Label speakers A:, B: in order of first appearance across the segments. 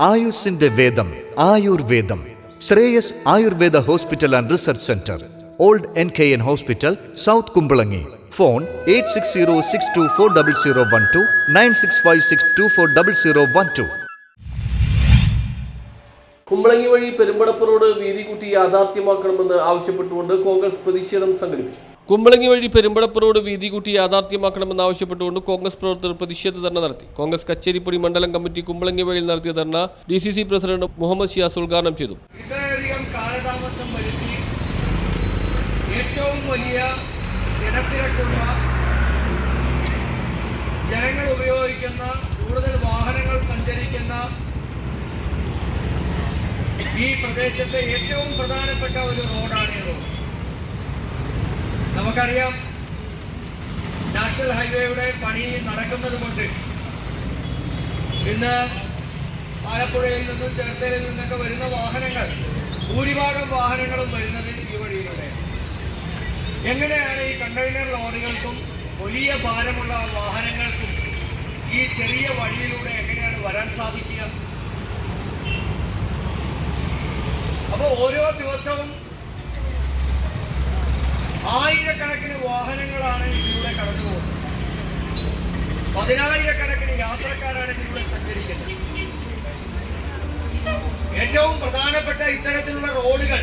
A: ആയുസിന്റെ വേദം ആയുർവേദം. Shreyas Ayurveda hospital and research centre. Old N K N hospital south Kumbalangi. Phone eight six zero six two four double zero one two nine six five six two four double zero one two.
B: Kumbalangi വഴി Perumbadappu road വീതി കൂട്ടി യാഥാർത്ഥ്യമാക്കണമെന്ന് ആവശ്യപ്പെട്ടുകൊണ്ട് കോൺഗ്രസ് പ്രതിഷേധം സംഘടിപ്പിച്ചു. കുമ്പളങ്ങി വഴി Perumbadappu road വീതി കൂട്ടി യാഥാർത്ഥ്യമാക്കണമെന്ന് ആവശ്യപ്പെട്ടുകൊണ്ട് കോൺഗ്രസ് പ്രവർത്തകർ പ്രതിഷേധ ധർണ നടത്തി. കോൺഗ്രസ് കച്ചേരിപ്പടി മണ്ഡലം കമ്മിറ്റി കുമ്പളങ്ങി വഴിയിൽ നടത്തിയ dharna D C C president Muhammad Shiyas ഉദ്ഘാടനം ചെയ്തു.
C: ഏറ്റവും വലിയ ജനത്തിരക്കുള്ള ജനങ്ങൾ ഉപയോഗിക്കുന്ന കൂടുതൽ വാഹനങ്ങൾ സഞ്ചരിക്കുന്ന ഈ പ്രദേശത്തെ ഏറ്റവും പ്രധാനപ്പെട്ട ഒരു റോഡാണ് ഈ റോഡ്. നമുക്കറിയാം. നാഷണൽ ഹൈവേയുടെ പണി നടക്കുന്നത് കൊണ്ട് ഇന്ന് ആലപ്പുഴയിൽ നിന്നും ചേർത്തലയിൽ നിന്നൊക്കെ വരുന്ന വാഹനങ്ങൾ ഭൂരിഭാഗം വാഹനങ്ങളും വരുന്നത് ഈ വഴിയിലൂടെ. എങ്ങനെയാണ് ഈ കണ്ടെയ്നർ ലോറികൾക്കും വലിയ ഭാരമുള്ള വാഹനങ്ങൾക്കും ഈ ചെറിയ വഴിയിലൂടെ എങ്ങനെയാണ് വരാൻ സാധിക്കുക? അപ്പോൾ ഓരോ ദിവസവും ആയിരക്കണക്കിന് വാഹനങ്ങളാണ് ഇതിലൂടെ കടന്നു പോകുന്നത്. പതിനായിരക്കണക്കിന് യാത്രക്കാരാണ് ഇതിലൂടെ സഞ്ചരിക്കുന്നത്. ഏറ്റവും പ്രധാനപ്പെട്ട ഇത്തരത്തിലുള്ള റോഡുകൾ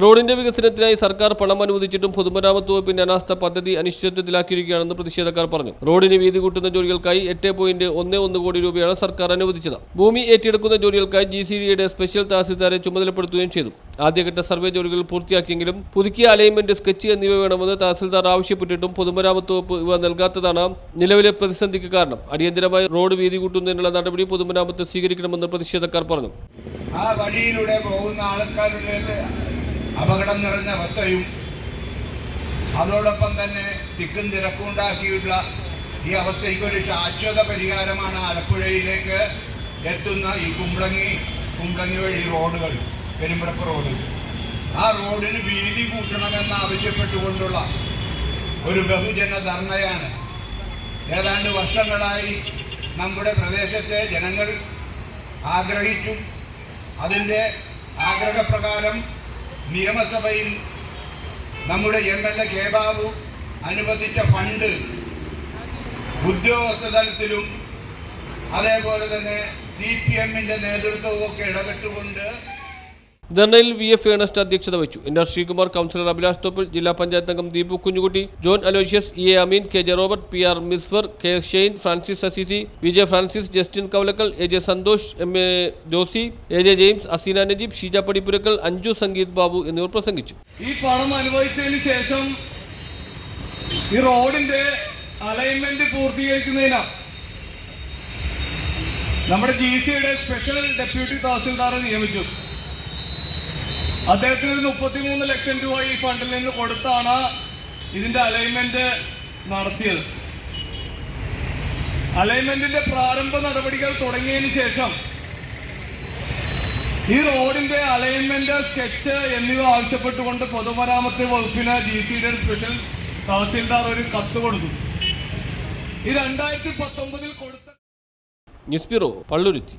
B: റോഡിന്റെ വികസനത്തിനായി സർക്കാർ പണം അനുവദിച്ചിട്ടും പൊതുമരാമത്ത് വകുപ്പിന്റെ അനാസ്ഥ പദ്ധതി അനിശ്ചിതത്വത്തിലാക്കിയിരിക്കുകയാണെന്ന് പ്രതിഷേധക്കാർ പറഞ്ഞു. റോഡിന് വീതി കൂട്ടുന്ന ജോലികൾക്കായി എട്ട് പോയിന്റ് ഒന്ന് ഒന്ന് കോടി രൂപയാണ് സർക്കാർ അനുവദിച്ചത്. ഭൂമി ഏറ്റെടുക്കുന്ന ജോലികൾക്കായി ജി സി ഡിയുടെ സ്പെഷ്യൽ തഹസിൽദാരെ ചുമതലപ്പെടുത്തുകയും ചെയ്തു. ആദ്യഘട്ട സർവേ ജോലികൾ പൂർത്തിയാക്കിയെങ്കിലും പുതുക്കിയ അലൈൻമെന്റ് സ്കെച്ച് എന്നിവ വേണമെന്ന് തഹസിൽദാർ ആവശ്യപ്പെട്ടിട്ടും പൊതുമരാമത്ത് വകുപ്പ് ഇവ നൽകാത്തതാണ് നിലവിലെ പ്രതിസന്ധിക്ക് കാരണം. അടിയന്തരമായി റോഡ് വീതി കൂട്ടുന്നതിനുള്ള നടപടി പൊതുമരാമത്ത് സ്വീകരിക്കണമെന്ന് പ്രതിഷേധക്കാർ പറഞ്ഞു.
D: ആ വഴിയിലൂടെ പോകുന്ന ആൾക്കാരുടെ അപകടം നിറഞ്ഞ അവസ്ഥയും അതോടൊപ്പം തന്നെ തിക്കും തിരക്കും ഈ അവസ്ഥയ്ക്ക് ഒരു ശാശ്വത പരിഹാരമാണ് ആലപ്പുഴയിലേക്ക് എത്തുന്ന ഈ കുമ്പളങ്ങി കുമ്പളങ്ങി വഴി റോഡുകൾ പെരുമ്പടപ്പ് റോഡ് ആ റോഡിന് വീതി കൂട്ടണമെന്ന് ആവശ്യപ്പെട്ടുകൊണ്ടുള്ള ഒരു ബഹുജന ധർണയാണ്. ഏതാണ്ട് വർഷങ്ങളായി നമ്മുടെ പ്രദേശത്തെ ജനങ്ങൾ ആഗ്രഹിച്ചു അതിന്റെ ആഗ്രഹപ്രകാരം നിയമസഭയിൽ നമ്മുടെ M L A K Babu അനുവദിച്ച ഫണ്ട് ഉദ്യോഗസ്ഥ തലത്തിലും അതേപോലെ തന്നെ സി പി എമ്മിന്റെ നേതൃത്വവും ഒക്കെ ഇടപെട്ടുകൊണ്ട്
B: ധർണയിൽ വി എഫ് ഏണസ്റ്റ് അധ്യക്ഷത വഹിച്ചു. N R Sreekumar councillor Abhilash Thoppil ജില്ലാ പഞ്ചായത്ത് അംഗം Deepu Kunjukutty John Aloysius E A Ameen K J Robert P R Misfar K S Shane Francis Assisi V J Francis Justin Kavalakkal A J Santhosh M A Josy A J James Aseena Najeeb Sheeja Padippurakkal Anju Sangeeth Babu എന്നിവർ പ്രസംഗിച്ചു.
C: ഈ പണം അനുഭവിച്ചതിന് ശേഷം ഈ റോഡിന്റെ alignment പൂർത്തീകരിക്കുന്നതിനാ നമ്മുടെ G സിയുടെ special deputy തഹസിൽദാറെ നിയമിച്ചു അദ്ദേഹത്തിന് ഒരു മുപ്പത്തിമൂന്ന് ലക്ഷം രൂപ ഈ ഫണ്ടിൽ നിന്ന് കൊടുത്താണ് ഇതിന്റെ അലൈൻമെന്റ് നടത്തിയത്. അലൈൻമെന്റിന്റെ പ്രാരംഭ നടപടികൾ തുടങ്ങിയതിന് ശേഷം ഈ റോഡിന്റെ അലൈൻമെന്റ് സ്കെച്ച് എന്നിവ ആവശ്യപ്പെട്ടുകൊണ്ട് പൊതുമരാമത്ത് വകുപ്പിന് ജി സിയുടെ സ്പെഷ്യൽ തഹസീൽദാർ ഒരു കത്ത് കൊടുത്തു. ഈ രണ്ടായിരത്തി പത്തൊമ്പതിൽ കൊടുത്ത
B: ന്യൂസ് ബ്യൂറോ പള്ളുരുത്തി.